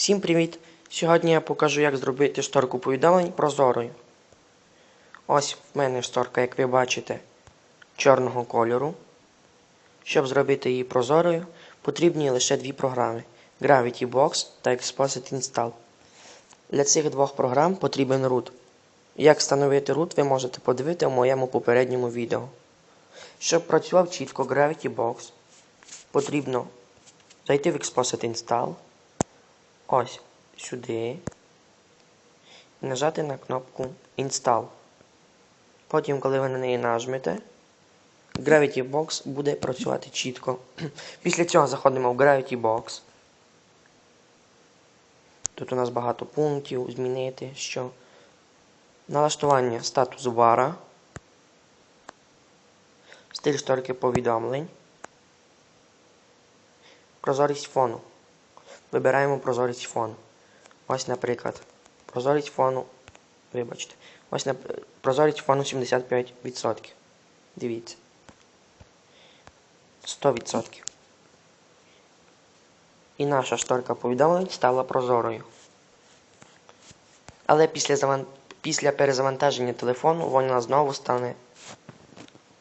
Всім привіт! Сьогодні я покажу, як зробити шторку повідомлень прозорою. Ось в мене шторка, як ви бачите, чорного кольору. Щоб зробити її прозорою, потрібні лише дві програми Gravity Box та Exposit Install. Для цих двох програм потрібен root. Як встановити root, ви можете подивити в моєму попередньому відео. Щоб працював чітко Gravity Box, потрібно зайти в Exposit Install. Ось сюди. І нажати на кнопку Install. Потім, коли ви на неї нажмете, Gravity Box буде працювати чітко. Після цього заходимо в Gravity Box. Тут у нас багато пунктів змінити, що. Налаштування статусу бара. Стиль шторки повідомлень. Прозорість фону. Вибираємо прозорість фону. Ось, наприклад, прозорість фону. Вибачте. Ось прозорість фону 75%. Дивіться. 100%. І наша шторка повідомлень стала прозорою. Але після, заван... після перезавантаження телефону вона знову стане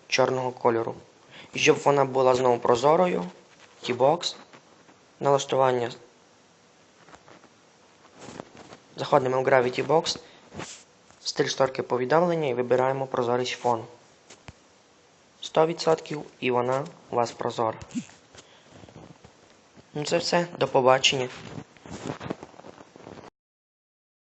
чорного кольору. І щоб вона була знову прозорою, T-Box, налаштування Заходимо в Gravity Box, стиль шторки повідомлення і вибираємо прозорість фон. 100% і вона у вас прозора. Ну це все. До побачення.